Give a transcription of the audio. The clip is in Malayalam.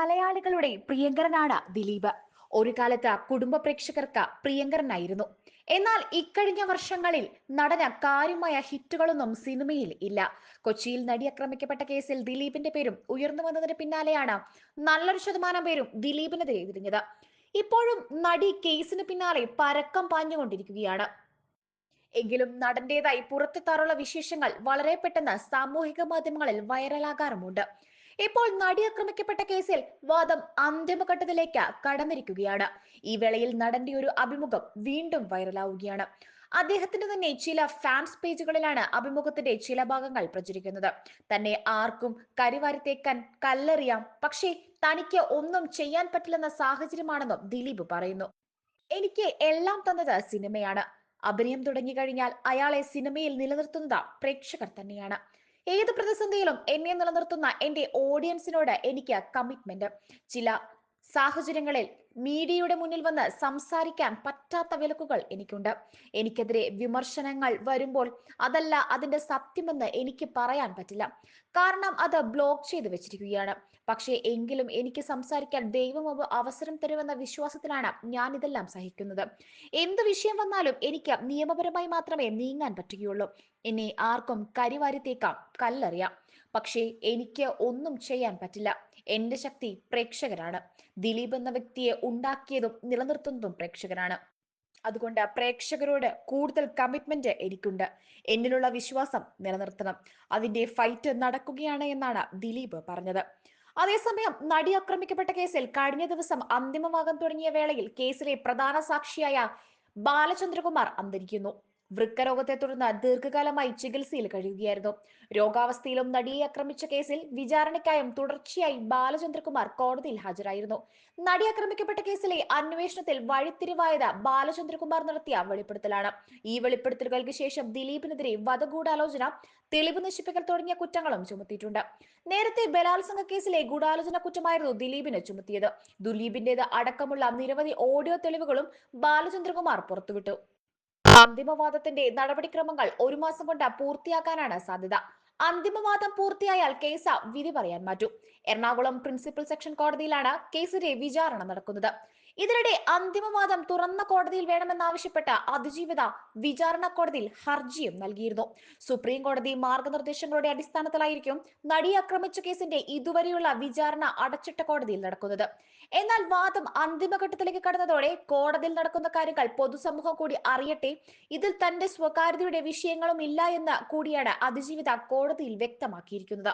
മലയാളികളുടെ പ്രിയങ്കരനാണ് ദിലീപ്. ഒരു കാലത്ത് കുടുംബ പ്രേക്ഷകർക്ക് പ്രിയങ്കരനായിരുന്നു. എന്നാൽ ഇക്കഴിഞ്ഞ വർഷങ്ങളിൽ നടന കാര്യമായ ഹിറ്റുകളൊന്നും സിനിമയിൽ ഇല്ല. കൊച്ചിയിൽ നടി ആക്രമിക്കപ്പെട്ട കേസിൽ ദിലീപിന്റെ പേരും ഉയർന്നു വന്നതിന് പിന്നാലെയാണ് നല്ലൊരു ശതമാനം പേരും ദിലീപിനെതിരെ തിരിഞ്ഞത് ഇപ്പോഴും നടി കേസിന് പിന്നാലെ പരക്കം പാഞ്ഞുകൊണ്ടിരിക്കുകയാണ്. എങ്കിലും നടന്റേതായി പുറത്തെത്താറുള്ള വിശേഷങ്ങൾ വളരെ പെട്ടെന്ന് സാമൂഹിക മാധ്യമങ്ങളിൽ വൈറലാകാറുമുണ്ട്. ഇപ്പോൾ നടി ആക്രമിക്കപ്പെട്ട കേസിൽ വാദം അന്തിമഘട്ടത്തിലേക്ക് കടന്നിരിക്കുകയാണ്. ഈ വേളയിൽ നടന്റെ ഒരു അഭിമുഖം വീണ്ടും വൈറലാവുകയാണ്. അദ്ദേഹത്തിന്റെ തന്നെ ചില ഫാൻസ് പേജുകളിലാണ് അഭിമുഖത്തിന്റെ ചില ഭാഗങ്ങൾ പ്രചരിക്കുന്നത്. തന്നെ ആർക്കും കരിവാരിത്തേക്കാൻ കല്ലെറിയാം. പക്ഷേ തനിക്ക് ഒന്നും ചെയ്യാൻ പറ്റില്ലെന്ന സാഹചര്യമാണെന്നും ദിലീപ് പറയുന്നു. എനിക്ക് എല്ലാം തന്നത് സിനിമയാണ്. അഭിനയം തുടങ്ങി കഴിഞ്ഞാൽ അയാളെ സിനിമയിൽ നിലനിർത്തുന്നത് പ്രേക്ഷകർ തന്നെയാണ്. ഏത് പ്രതിസന്ധിയിലും എന്നെ നിലനിർത്തുന്ന എന്റെ ഓഡിയൻസിനോട് എനിക്ക് കമ്മിറ്റ്മെന്റ് ചില സാഹചര്യങ്ങളിൽ മീഡിയയുടെ മുന്നിൽ വന്ന് സംസാരിക്കാൻ പറ്റാത്ത വിലക്കുകൾ എനിക്കുണ്ട്. എനിക്കെതിരെ വിമർശനങ്ങൾ വരുമ്പോൾ അതല്ല അതിന്റെ സത്യമെന്ന് എനിക്ക് പറയാൻ പറ്റില്ല. കാരണം അത് ബ്ലോക്ക് ചെയ്ത് വെച്ചിരിക്കുകയാണ്. പക്ഷേ എങ്കിലും എനിക്ക് സംസാരിക്കാൻ ദൈവം അവസരം തരുമെന്ന വിശ്വാസത്തിലാണ് ഞാൻ ഇതെല്ലാം സഹിക്കുന്നത്. എന്ത് വിഷയം വന്നാലും എനിക്ക് നിയമപരമായി മാത്രമേ നീങ്ങാൻ പറ്റുകയുള്ളൂ. എന്നെ ആർക്കും കരിവാരിത്തേക്കാം കല്ലെറിയാം. പക്ഷേ എനിക്ക് ഒന്നും ചെയ്യാൻ പറ്റില്ല. എന്റെ ശക്തി പ്രേക്ഷകരാണ്. ദിലീപ് എന്ന വ്യക്തിയെ ഉണ്ടാക്കിയതും നിലനിർത്തുന്നതും പ്രേക്ഷകരാണ്. അതുകൊണ്ട് പ്രേക്ഷകരോട് കൂടുതൽ കമ്മിറ്റ്മെന്റ് എനിക്കുണ്ട്. എന്നിലുള്ള വിശ്വാസം നിലനിർത്തണം. അതിന്റെ ഫൈറ്റ് നടക്കുകയാണ് എന്നാണ് ദിലീപ് പറഞ്ഞത്. അതേസമയം നടി ആക്രമിക്കപ്പെട്ട കേസിൽ കഴിഞ്ഞ ദിവസം അന്തിമഭാഗം തുടങ്ങിയ വേളയിൽ കേസിലെ പ്രധാന സാക്ഷിയായ ബാലചന്ദ്രകുമാർ അന്തരിക്കുന്നു. വൃക്കരോഗത്തെ തുടർന്ന് ദീർഘകാലമായി ചികിത്സയിൽ കഴിയുകയായിരുന്നു. രോഗാവസ്ഥയിലും നടിയെ ആക്രമിച്ച കേസിൽ വിചാരണയ്ക്കായും തുടർച്ചയായി ബാലചന്ദ്രകുമാർ കോടതിയിൽ ഹാജരായിരുന്നു. നടി ആക്രമിക്കപ്പെട്ട കേസിലെ അന്വേഷണത്തിൽ വഴിത്തിരിവായത് ബാലചന്ദ്രകുമാർ നടത്തിയ വെളിപ്പെടുത്തലാണ്. ഈ വെളിപ്പെടുത്തലുകൾക്ക് ശേഷം ദിലീപിനെതിരെ വധഗൂഢാലോചന തെളിവ് നശിപ്പിക്കൽ തുടങ്ങിയ കുറ്റങ്ങളും ചുമത്തിയിട്ടുണ്ട്. നേരത്തെ ബലാത്സംഗ കേസിലെ ഗൂഢാലോചന കുറ്റമായിരുന്നു ദിലീപിന് ചുമത്തിയത്. ദിലീപിന്റേത് അടക്കമുള്ള നിരവധി ഓഡിയോ തെളിവുകളും ബാലചന്ദ്രകുമാർ പുറത്തുവിട്ടു. അന്തിമവാദത്തിന്റെ നടപടിക്രമങ്ങൾ ഒരു മാസം കൊണ്ട് പൂർത്തിയാക്കാനാണ് സാധ്യത. അന്തിമവാദം പൂർത്തിയായാൽ കേസ് വിധി പറയാൻ മാറ്റും. എറണാകുളം പ്രിൻസിപ്പൽ സെക്ഷൻ കോടതിയിലാണ് കേസിന്റെ വിചാരണ നടക്കുന്നത്. ഇതിനിടെ അന്തിമവാദം തുറന്ന കോടതിയിൽ വേണമെന്നാവശ്യപ്പെട്ട അതിജീവിത വിചാരണ കോടതിയിൽ ഹർജിയും നൽകിയിരുന്നു. സുപ്രീം കോടതി മാർഗനിർദ്ദേശങ്ങളുടെ അടിസ്ഥാനത്തിലായിരിക്കും നടി ആക്രമിച്ച കേസിന്റെ ഇതുവരെയുള്ള വിചാരണ അടച്ചിട്ട കോടതിയിൽ നടക്കുന്നത്. എന്നാൽ വാദം അന്തിമഘട്ടത്തിലേക്ക് കടന്നതോടെ കോടതിയിൽ നടക്കുന്ന കാര്യങ്ങൾ പൊതുസമൂഹം കൂടി അറിയട്ടെ ഇതിൽ തന്റെ സ്വകാര്യതയുടെ വിഷയങ്ങളും ഇല്ല എന്ന് കൂടിയാണ് അതിജീവിത കോടതിയിൽ വ്യക്തമാക്കിയിരിക്കുന്നത്.